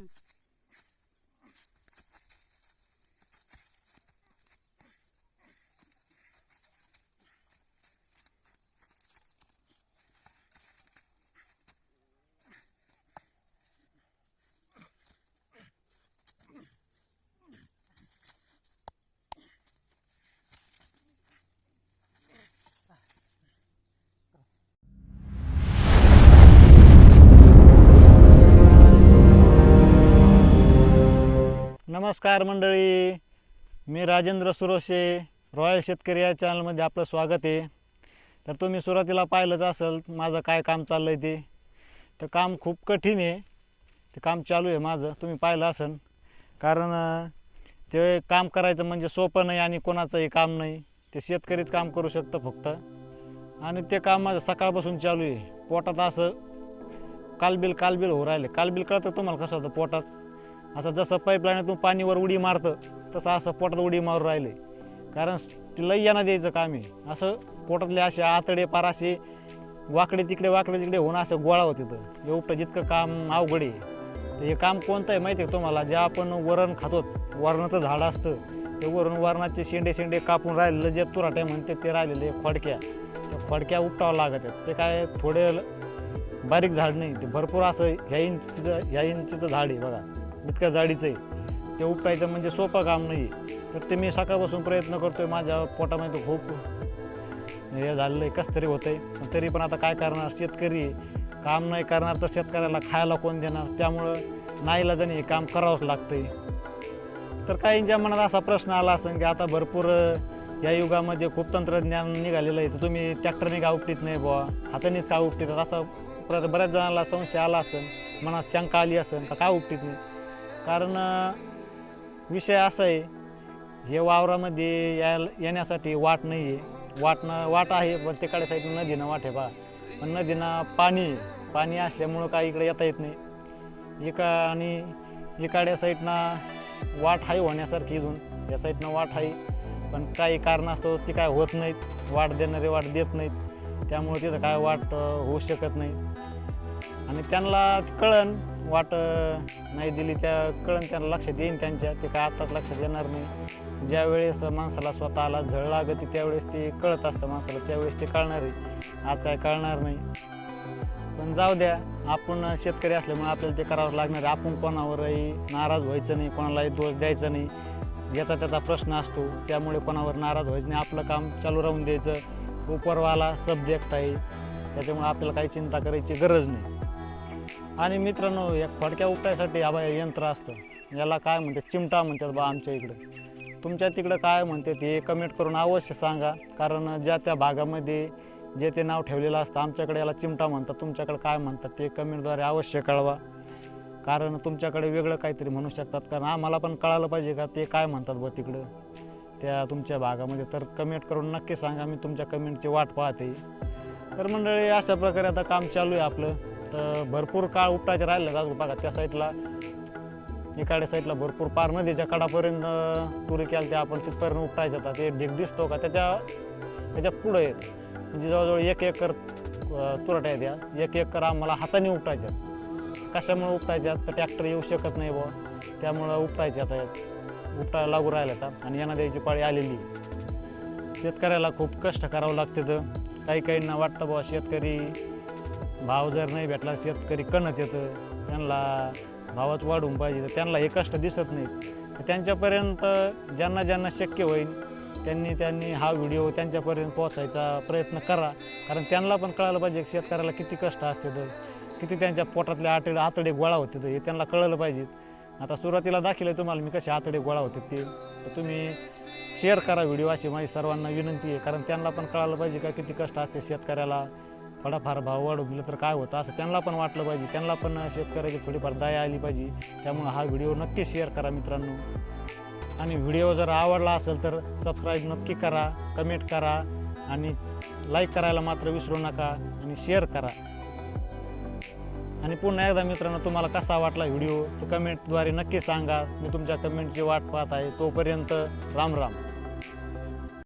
Mm-hmm. नमस्कार मंडळी. मी Rajendra Suroshe royal शेतकरी या चॅनलमध्ये आपलं स्वागत आहे. तर तुम्ही सुरुवातीला पाहिलंच असेल माझं काय काम चाललं आहे ते. तर काम खूप कठीण आहे. ते काम चालू आहे माझं तुम्ही पाहिलं असेल. कारण ते काम करायचं म्हणजे सोपं नाही आणि कोणाचंही काम नाही. ते शेतकरीच काम करू शकतं फक्त. आणि ते काम माझं सकाळपासून चालू आहे. पोटात असं कालबिल कालबिल होऊ राहिले. कालबिल कळतं तुम्हाला कसं होतं पोटात? असं जसं पाईपलाईनतून पाणीवर उडी मारतं तसं असं पोटात उडी मारून राहिले. कारण ते लई यांना द्यायचं काम आहे. असं पोटातले असे आतडे पार असे वाकडे तिकडे वाकडे तिकडे होऊन असं गोळा होत तिथं एवढं जितकं काम अवघड आहे. तर हे काम कोणतं आहे माहिती आहे तुम्हाला? जे आपण वरण खातो वरणाचं झाड असतं. ते वरून वरणाचे शेंडे शेंडे कापून राहिलेलं जे तुराटे म्हणते ते राहिलेले खोडक्या त्या खोडक्या उपटावं लागत आहेत. ते काय थोडे बारीक झाड नाही ते भरपूर असं ह्या इंचीचं ह्या इंचीचं झाड आहे बघा. इतक्या जाडीचं आहे. ते उपटायचं म्हणजे सोपं काम नाही तर ते मी सकाळपासून प्रयत्न करतो आहे माझ्या पोटामध्ये खूप हे झालेलं आहे कसं तरी होतं आहे पण तरी पण आता काय करणार? शेतकरी आहे. काम नाही करणार तर शेतकऱ्याला खायला कोण देणार? त्यामुळं नाईलाजाने हे काम करावंच लागतंय. तर काहींच्या मनात असा प्रश्न आला असेल की आता भरपूर या युगामध्ये खूप तंत्रज्ञान निघालेलं आहे. तर तुम्ही ट्रॅक्टरने का उपटीत नाही बुवा? हातानेच का उपटीत? असा परत बऱ्याच जणांना संशय आला असेल मनात शंका आली असेल का काय उपटीत नाही? कारण विषय असा आहे हे वावरामध्ये या येण्यासाठी वाट नाही आहे वाटणं वाट आहे पण तिकडे साईडनं नदीनं वाट आहे बा पण नदीनं पाणी पाणी असल्यामुळं काय इकडे येता येत नाही. एका आणि इकडे साईडनं वाट आहे होण्यासारखी इथून. या साईडनं वाट आहे पण काही कारणास्तव ती काय होत नाहीत. वाट देणारे वाट देत नाहीत. त्यामुळे तिथं काय वाट होऊ शकत नाही. आणि त्यांना कळण वाट नाही दिली त्या कळण त्यांना लक्षात येईन त्यांच्या. ते काय आत्ताच लक्षात येणार नाही. ज्या वेळेस माणसाला स्वतःला झळ लागते त्यावेळेस ते कळत असतं माणसाला. त्यावेळेस ते कळणार आहे. आज काय कळणार नाही. पण जाऊ द्या आपण शेतकरी असल्यामुळे आपल्याला ते करावं लागणार आपण कोणावरही नाराज व्हायचं नाही कोणालाही दोष द्यायचा नाही. याचा त्याचा प्रश्न असतो. त्यामुळे कोणावर नाराज व्हायचं नाही. आपलं काम चालू राहून द्यायचं. उपरवाला सब्जेक्ट आहे. त्याच्यामुळे आपल्याला काही चिंता करायची गरज नाही. आणि मित्रांनो या फडक्या उपटायसाठी हा बाय यंत्र असतं. याला काय म्हणतात? चिमटा म्हणतात बा आमच्या इकडं. तुमच्या तिकडं काय म्हणते ते कमेंट करून अवश्य सांगा. कारण ज्या त्या भागामध्ये जे ते नाव ठेवलेलं असतं आमच्याकडे याला चिमटा म्हणतात. तुमच्याकडे काय म्हणतात ते कमेंटद्वारे अवश्य कळवा. कारण तुमच्याकडे वेगळं काहीतरी म्हणू शकतात. कारण आम्हाला पण कळालं पाहिजे का? ते काय म्हणतात बा तिकडं? त्या तुमच्या भागामध्ये तर कमेंट करून नक्की सांगा. मी तुमच्या कमेंटची वाट पाहते. तर मंडळी अशा प्रकारे आता काम चालू आहे आपलं. तर भरपूर काळ उपटायचे राहिले अजून. बघा त्या साईडला इकडे साईडला भरपूर पार नदीच्या कडापर्यंत तुरी केल्या त्या आपण तिथपर्यंत उपटायचं होता ते ढीग दिसतो का? त्याच्या त्याच्या पुढं आहेत. म्हणजे जवळजवळ एक एकर तुरट्या आहे या. एक एकर आम्हाला हाताने उपटायच्या कशामुळे उपटायच्या तर ट्रॅक्टर येऊ शकत नाही बुवा. त्यामुळं उपटायचे आता उपटायला लागू राहिल्या आता. आणि यांना द्यायची पाळी आलेली. शेतकऱ्याला खूप कष्ट करावं लागते तर काही काहींना वाटतं बुवा शेतकरी भाव जर नाही भेटला शेतकरी कणत येतं त्यांना भावात वाढून पाहिजे तर त्यांना हे कष्ट दिसत नाही तर त्यांच्यापर्यंत ज्यांना ज्यांना शक्य होईल त्यांनी त्यांनी हा व्हिडिओ त्यांच्यापर्यंत पोहोचायचा प्रयत्न करा. कारण त्यांना पण कळालं पाहिजे शेतकऱ्याला किती कष्ट असते तर किती त्यांच्या पोटातले आतडे आतडे गोळा होते तर हे त्यांना कळलं पाहिजे. आता सुरुवातीला आहे तुम्हाला मी कसे आतडे गोळा होते ते. तर तुम्ही शेअर करा व्हिडिओ अशी माझी सर्वांना विनंती आहे. कारण त्यांना पण कळालं पाहिजे का किती कष्ट असते शेतकऱ्याला. थोडाफार भाव वाढून दिलं तर काय होतं? असं त्यांना पण वाटलं पाहिजे. त्यांना पण शेतकऱ्याची थोडीफार दया आली पाहिजे. त्यामुळे हा व्हिडिओ नक्की शेअर करा मित्रांनो. आणि व्हिडिओ जर आवडला असेल तर सबस्क्राईब नक्की करा कमेंट करा आणि लाईक करायला मात्र विसरू नका आणि शेअर करा. आणि पुन्हा एकदा मित्रांनो तुम्हाला कसा वाटला व्हिडिओ? तो कमेंटद्वारे नक्की सांगा. मी तुमच्या कमेंटची वाट पाहत आहे. तोपर्यंत राम राम.